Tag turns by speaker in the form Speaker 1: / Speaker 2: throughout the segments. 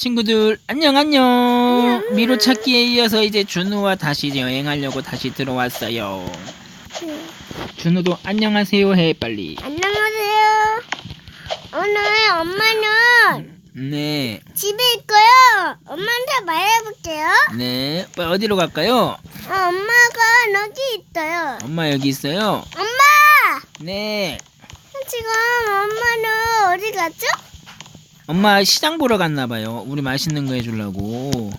Speaker 1: 친구들 안녕 안녕 미로 찾기에 이어서 이제 준우와 다시 여행하려고 다시 들어왔어요 준우도 안녕하세요 해 빨리
Speaker 2: 안녕하세요. 오늘 엄마는
Speaker 1: 네
Speaker 2: 집에 있고요. 엄마한테 말해볼게요.
Speaker 1: 네. 빨리 어디로 갈까요?
Speaker 2: 어, 엄마가 여기 있어요.
Speaker 1: 엄마 여기 있어요
Speaker 2: 엄마!
Speaker 1: 네
Speaker 2: 지금 엄마는 어디 갔죠?
Speaker 1: 엄마 시장 보러 갔나 봐요 우리 맛있는 거 해주려고.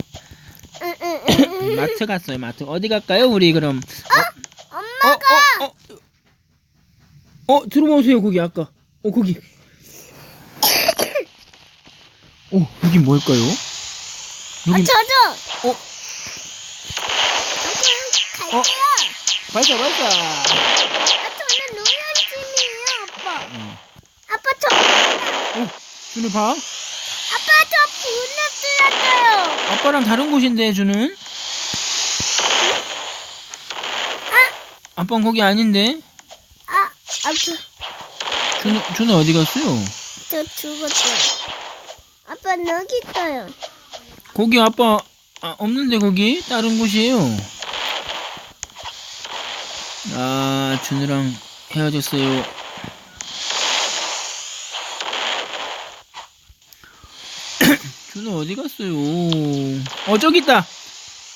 Speaker 1: 마트 갔어요 마트 어디 갈까요 우리 그럼 어?
Speaker 2: 엄마가
Speaker 1: 어? 어? 어? 어 들어오세요 거기 아까 어 거기 어 여기 뭘까요?
Speaker 2: 아,
Speaker 1: 여기
Speaker 2: 저도
Speaker 1: 어?
Speaker 2: 갈게요.
Speaker 1: 어? 발사 발사
Speaker 2: 아, 저는 노현진이에요, 아빠.
Speaker 1: 응.
Speaker 2: 아빠 저,
Speaker 1: 어 준우 봐
Speaker 2: 아빠 저 분을 뚫었어요.
Speaker 1: 아빠랑 다른 곳인데 준은 아빠는 거기 아닌데
Speaker 2: 아, 아빠
Speaker 1: 준우 준우 어디 갔어요?
Speaker 2: 저 죽었어요. 아빠 여기 있어요.
Speaker 1: 거기 아빠 아, 없는데 거기 다른 곳이에요. 아 준우랑 헤어졌어요. 준우 어디 갔어요? 어 저기 있다.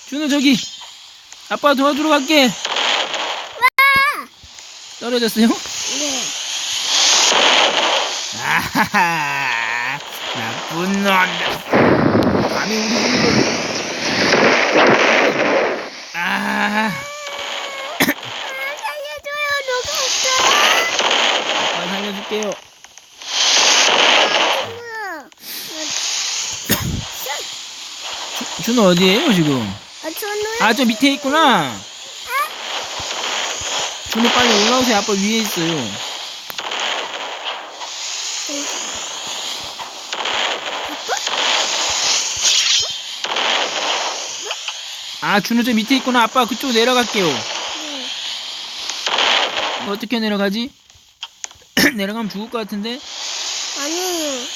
Speaker 1: 준우 저기. 아빠 도와주러 갈게. 떨어졌어요?
Speaker 2: 네.
Speaker 1: 아하하 나쁜 놈. 감히 우리 집을. 아.
Speaker 2: 살려줘요, 누가 있어요?
Speaker 1: 아빠 살려줄게요.
Speaker 2: 뭐야?
Speaker 1: 준호 어디에요 지금?
Speaker 2: 아, 저는
Speaker 1: 아 저 밑에 있구나. 준호 빨리 올라오세요. 아빠 위에 있어요. 아 준호 저 밑에 있구나. 아빠 그쪽 내려갈게요.
Speaker 2: 네.
Speaker 1: 어떻게 내려가지? 내려가면 죽을 것 같은데.
Speaker 2: 아니에요.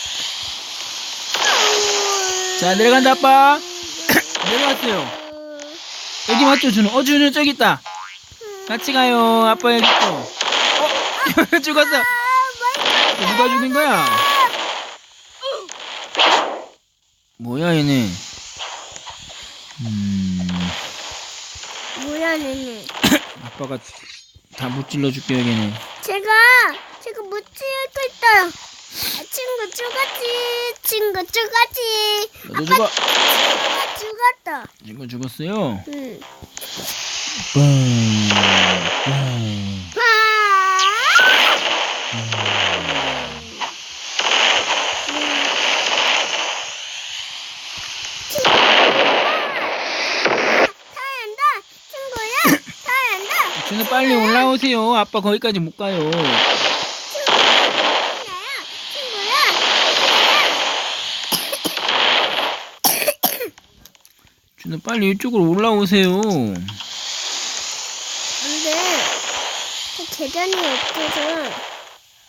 Speaker 1: 자 내려간다 아빠. 내려왔어요. 여기 맞죠 준호? 어 준호 저기 있다. 같이 가요. 아빠 여기 있고. 어 죽었어.
Speaker 2: 아?
Speaker 1: 누가 죽인 거야? 뭐야 얘네? 음
Speaker 2: 뭐야, 얘는?
Speaker 1: 아빠가 다 무찔러 줄게요 얘네.
Speaker 2: 제가 지금 못 찍고 있어요. 아, 친구 죽었지. 친구 죽었지.
Speaker 1: 너도 죽어.
Speaker 2: 친구가 죽었다.
Speaker 1: 이거 죽었어요?
Speaker 2: 응.
Speaker 1: 뿡, 빨리 올라오세요. 아빠 거기까지 못 가요. 준호 빨리 이쪽으로 올라오세요.
Speaker 2: 안돼 계단이 없어서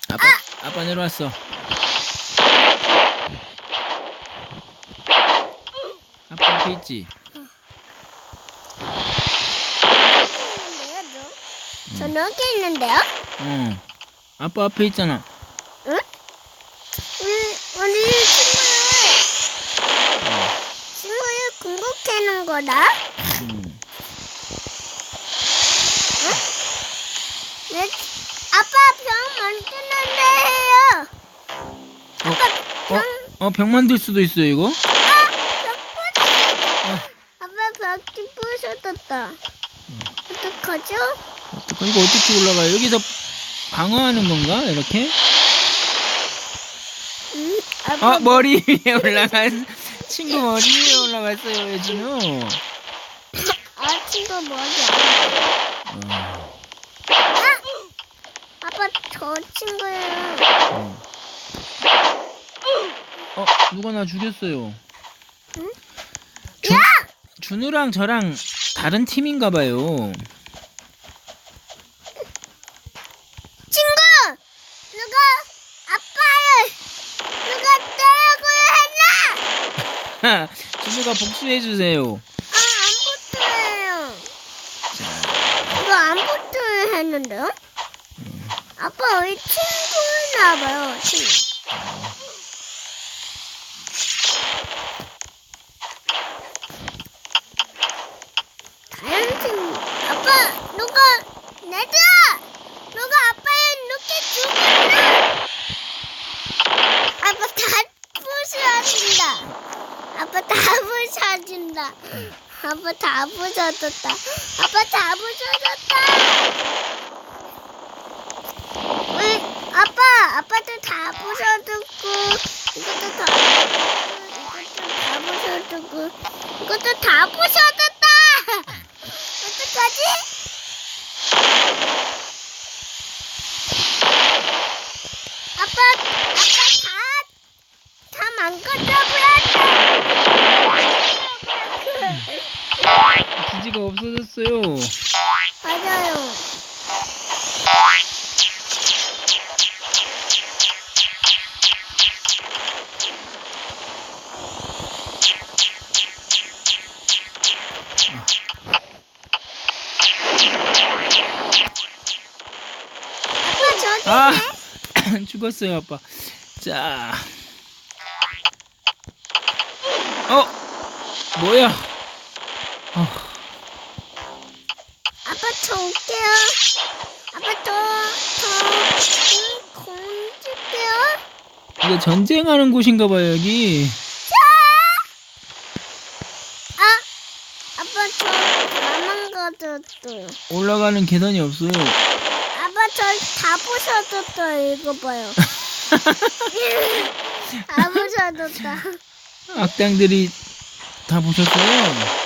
Speaker 1: 아빠 아빠 내려왔어. 아빠 앞에 있지.
Speaker 2: 있는데요 저? 저 여기 있는데요?
Speaker 1: 어. 아빠 앞에 있잖아.
Speaker 2: 응? 우리 우리 친구를 친구를 궁극해는 거다?
Speaker 1: 음.
Speaker 2: 왜 아빠 병 만드는데 해요
Speaker 1: 어, 어, 어, 병 만들 수도 있어요, 이거?
Speaker 2: 아빠 벽지 부셔졌다. 어떡하죠?
Speaker 1: 어떡하, 이거 어떻게 올라가요? 여기서 방어하는 건가? 이렇게?
Speaker 2: 응? 아빠
Speaker 1: 아, 머리 위에 올라간, 친구 머리 위에 올라갔어요, 예준우.
Speaker 2: 아 친구 머리 안
Speaker 1: 어,
Speaker 2: 아빠 저 친구예요.
Speaker 1: 어. 어, 누가 나 죽였어요.
Speaker 2: 응?
Speaker 1: 준, 준우랑 저랑 다른 팀인가 봐요.
Speaker 2: 친구 누가 아빠를 누가 때리고 했나?
Speaker 1: 준우가 복수해주세요.
Speaker 2: 아, 안 붙어요.
Speaker 1: 자,
Speaker 2: 이거 안 붙어요 했는데요? 아빠 우리 친구나 봐요. 친구. 다른 친구. 아빠 누가 내들아 누가 아빠를 이렇게 죽였나? 아빠 다 부셔진다. 아빠 다 부셔진다. 아빠 다 부셔졌다. 아빠 다 부셔졌다. 왜 아빠 아빠도 다 부셔졌고 이것도 다 이것도 다 부셔졌고 이것도 다 부셔졌다.
Speaker 1: 죽었어요, 아빠. 자, 어, 뭐야? 어,
Speaker 2: 아빠 저 올게요. 아빠 저저 공 줄게요.
Speaker 1: 이거 전쟁하는 곳인가 봐요, 여기.
Speaker 2: 아, 아빠 저 도망가졌어요.
Speaker 1: 올라가는 계단이 없어요.
Speaker 2: 아빠 저다 부셔졌어요. 이거 봐요. 다 부셔졌다.
Speaker 1: 악당들이 다 보셨어요?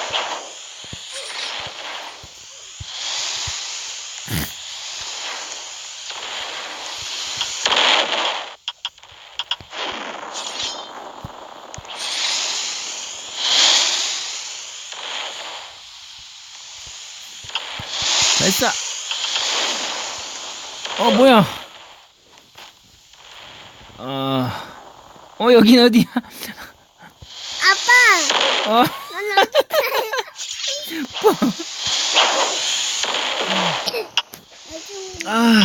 Speaker 1: 발사! 어, 뭐야? 아, 어, 여긴 어디야?
Speaker 2: 아빠,
Speaker 1: 어,
Speaker 2: 난 어떡해?
Speaker 1: 아,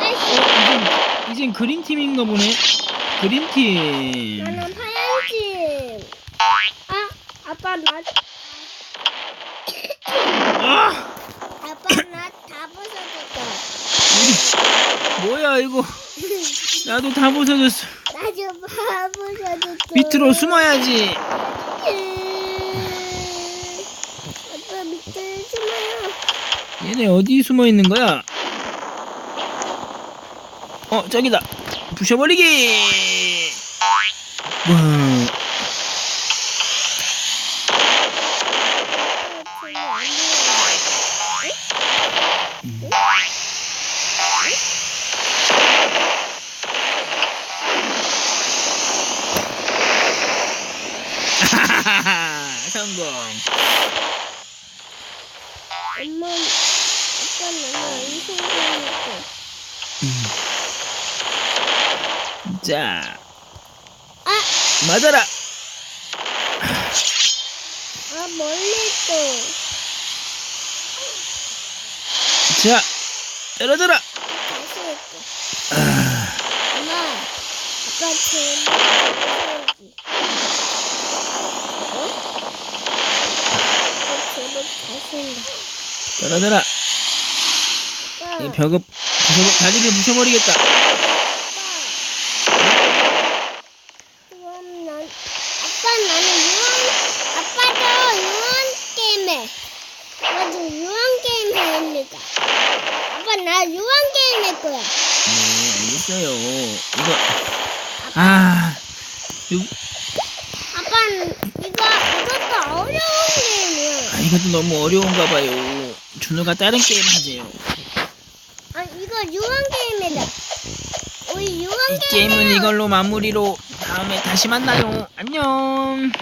Speaker 2: 아이씨,
Speaker 1: 이젠, 이젠 그린팀인가 보네. 그린팀.
Speaker 2: 나는 파란색. 아, 아빠 나,
Speaker 1: 아,
Speaker 2: 아빠 나 다 부서졌다.
Speaker 1: 우리, 뭐야, 이거. 나도 다 부서졌어.
Speaker 2: 나좀 다 부서졌다.
Speaker 1: 밑으로 숨어야지.
Speaker 2: 아빠 밑에 숨어요.
Speaker 1: 얘네 어디 숨어 있는 거야? 어, 저기다. 부셔버리기! 와, 성공.
Speaker 2: 엄마, 아빠 이성 생겼어.
Speaker 1: 자,
Speaker 2: 아,
Speaker 1: 맞아라.
Speaker 2: 아 멀리 있어.
Speaker 1: 자, 떨어져라.
Speaker 2: 다시 했어. 엄마, 아빠. 어? 아빠 제발 다시 한다.
Speaker 1: 떨어져라. 이 벽을 부셔, 다리를
Speaker 2: 난, 아빠 나는 아빠도 유한 게임해. 나도 게임. 아빠 나 유한 게임 할 거야.
Speaker 1: 네, 알겠어요. 이거, 아, 요,
Speaker 2: 아빠는 이거 이것도 어려운 게임
Speaker 1: 이것도 너무 어려운가 봐요. 준우가 다른 게임 하세요.
Speaker 2: 아 이거 유한 게임이다. 우리 유한
Speaker 1: 이
Speaker 2: 게임.
Speaker 1: 게임은 이걸로 마무리로 다음에 다시 만나요. 안녕.